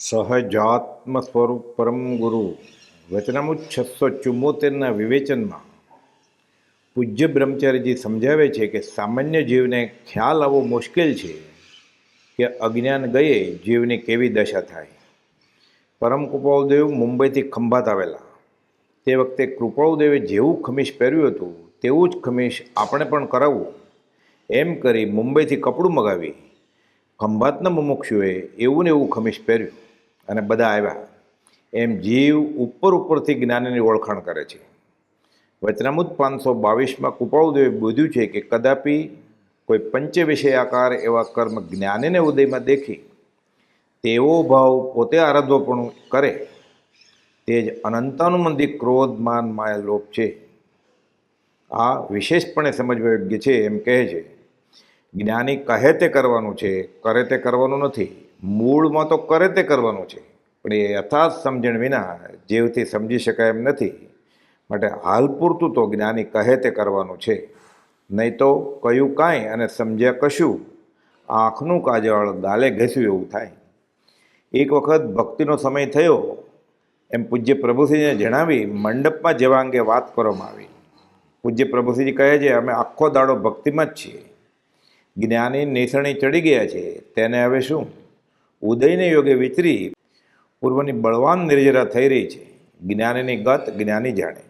સહજાત્મ સ્વરૂપ પરમ ગુરુ વચનામૃત છસો ચુમ્મોતેરના વિવેચનમાં પૂજ્ય બ્રહ્મચારીજી સમજાવે છે કે સામાન્ય જીવને ખ્યાલ આવવો મુશ્કેલ છે કે અજ્ઞાન ગયે જીવની કેવી દશા થાય. પરમ કૃપાળદેવ મુંબઈથી ખંભાત આવેલા. તે વખતે કૃપાળદેવે જેવું ખમીશ પહેર્યું હતું, તેવું જ ખમીશ આપણે પણ કરાવવું. એમ કરી મુંબઈથી કપડું મગાવી ખંભાતના મુમુક્ષુએ એવું ને એવું ખમીશ પહેર્યું. અને બધા આવ્યા. એમ જીવ ઉપર ઉપરથી જ્ઞાનની ઓળખાણ કરે છે. વચનામૃત પાંચસો બાવીસમાં કૃપાળુદેવે બોધ્યું છે કે કદાપી કોઈ પંચ વિષયાકાર એવા કર્મ જ્ઞાનીને ઉદયમાં દેખી. તેવો ભાવ પોતે આરાધવપણું કરે. તે જ અનંતાનુમંદી ક્રોધ, માન, માયા લોપ છે. આ વિશેષપણે સમજવા યોગ્ય છે એમ કહે છે. જ્ઞાની કહે તે કરવાનું છે, કરે તે કરવાનું નથી. મૂળમાં તો કરે તે કરવાનું છે. પણ એ યથાર્થ સમજણ વિના જીવથી સમજી શકાય એમ નથી. માટે હાલ પૂરતું તો જ્ઞાની કહે તે કરવાનું છે. નહીં તો કયું કાંઈ અને સમજ્યા કશું આંખનું કાજળ ગાલે ઘસ્યું એવું થાય. એક વખત ભક્તિનો સમય થયો, એમ પૂજ્ય પ્રભુસિંહને જણાવી મંડપમાં જવા અંગે વાત કરવામાં આવી. પૂજ્ય પ્રભુસિંહજી કહે છે, અમે આખો દાડો ભક્તિમાં જ છીએ. જ્ઞાની નિસરણી ચડી ગયા છે. તેને હવે શું? ઉદયને યોગે વિચરી પૂર્વની બળવાન નિર્જરા થઈ રહી છે. જ્ઞાનીની ગત જ્ઞાની જાણે.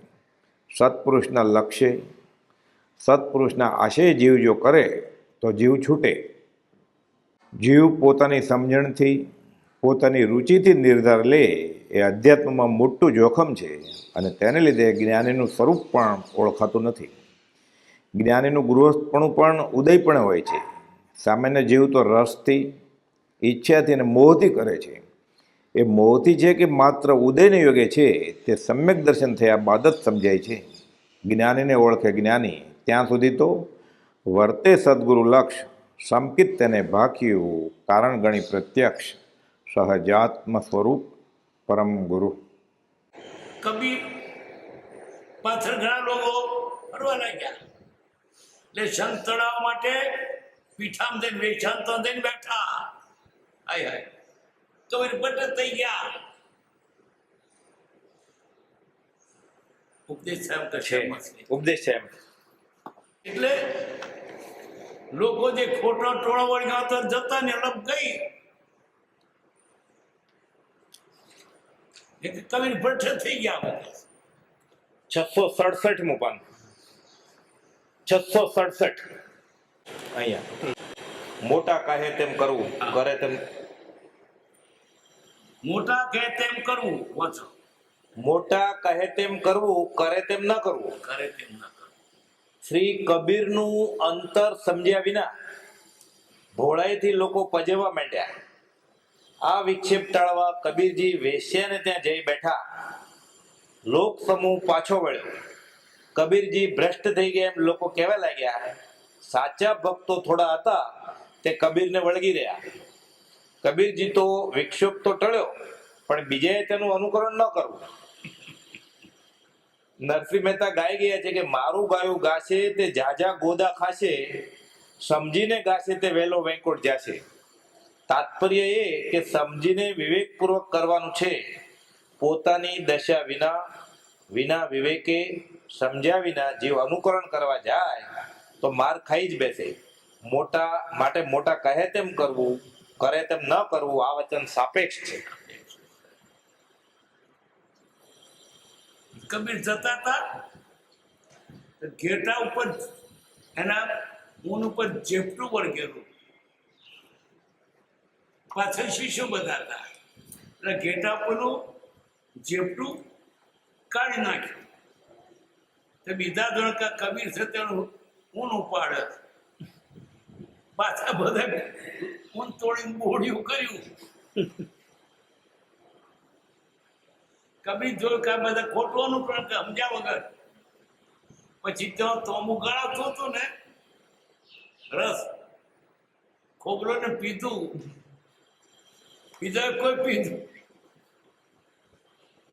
સત્પુરુષના લક્ષ્ય, સત્પુરુષના આશય જીવ જો કરે, તો જીવ છૂટે. જીવ પોતાની સમજણથી, પોતાની રુચિથી નિર્ધાર લે, એ અધ્યાત્મમાં મોટું જોખમ છે અને તેને લીધે જ્ઞાનીનું સ્વરૂપ પણ ઓળખાતું નથી. જ્ઞાનીનું ગૃહસ્થપણું પણ ઉદય પણ હોય છે. સામાન્ય જીવ તો રસથી, ઈચ્છાથી અને મોહથી કરે છે. એ મોહથી છે કે માત્ર ઉદયને યોગે છે, તે સમ્યક દર્શન થયા બાદ જ સમજાય છે. જ્ઞાનીને ઓળખે જ્ઞાની, ત્યાં સુધી તો વર્તે સદગુરુ લક્ષ સંકિત તેને ભાખ્યું કારણ ગણી પ્રત્યક્ષ, સહજાત્મ સ્વરૂપ પરમ ગુરુ. કબીર, પાછળ ઘણા લોકો ફરવા લાગ્યા. એટલે સંત તળાવ માટે પીઠામ દઈને વેચાંતો દઈને બેઠા. હાય હાય કબીર બટ થઈ ગયા. ઉપદેશ સાહેબ તો છે ઉપદેશ સાહેબ એમ. એટલે લોકો જે ખોટો ટોળો વળગ્યો હતો જતા ને લપ ગઈ. કબીર ભટ્ટ થઈ ગયા. બધા છસો સડસઠ પાન છસો સડસઠ. અહીંયા. મોટા કહે તેમ કરવું કરે તેમ. મોટા કહે તેમ કરવું વાંચો મોટા કહે તેમ કરવું કરે તેમ ન કરવું. કરે તેમ ન કરવું. શ્રી કબીરનું અંતર સમજ્યા વિના ભોળાઈથી લોકો પજવવા માંડ્યા. આ વિક્ષેપ ટાળવા કબીરજી વેશ્યાને ત્યાં જઈ બેઠા. લોક સમૂહ પાછો વળ્યો. કબીરજી ભ્રષ્ટ થઈ ગયા એમ લોકો કહેવા લાગ્યા. સાચા ભક્તો થોડા હતા, તે કબીરને વળગી રહ્યા. કબીરજી તો વિક્ષેપ તો ટળ્યો, પણ બીજાએ તેનું અનુકરણ ન કરવું. નરસિંહ મહેતા ગાઈ ગયા છે કે મારું ગાયું ગાશે, તે જાજા ગોદા ખાશે, સમજીને ગાશે તે વહેલો વેંકોટ જાશે. તાત્પર્ય એ કે સમજીને વિવેકપૂર્વક કરવાનું છે. પોતાની દશા વિના વિના વિવેકે, સમજ્યા વિના જીવ અનુકરણ કરવા જાય, તો માર ખાઈ જ બેસે. મોટા માટે મોટા કહે તેમ કરવું, કરે તેમ ન કરવું, આ વચન સાપેક્ષ છે. કબીર જતા હતા ઘેટા ઉપર એના ઊન ઉપર ઝેપટું વળગેલું પાછળ શીશો બધા હતા. એટલે ઘેટા ઉપરનું ઝેપટું કાઢી નાખ્યું. તો બીજા ધોળકા કબીર છે તેનું ઊન ઉપાડે પાછા બધા ઊન તોડીને બોડિયું કર્યું. કબીર જોયું કે બધા ખોટું અનુકરણ કે સમજ્યા વગર. પછી ત્યાં તોમું ગળાતો હતો ને, રસ. ખોબરો ને પીધું. બીજા કોઈ પીધું.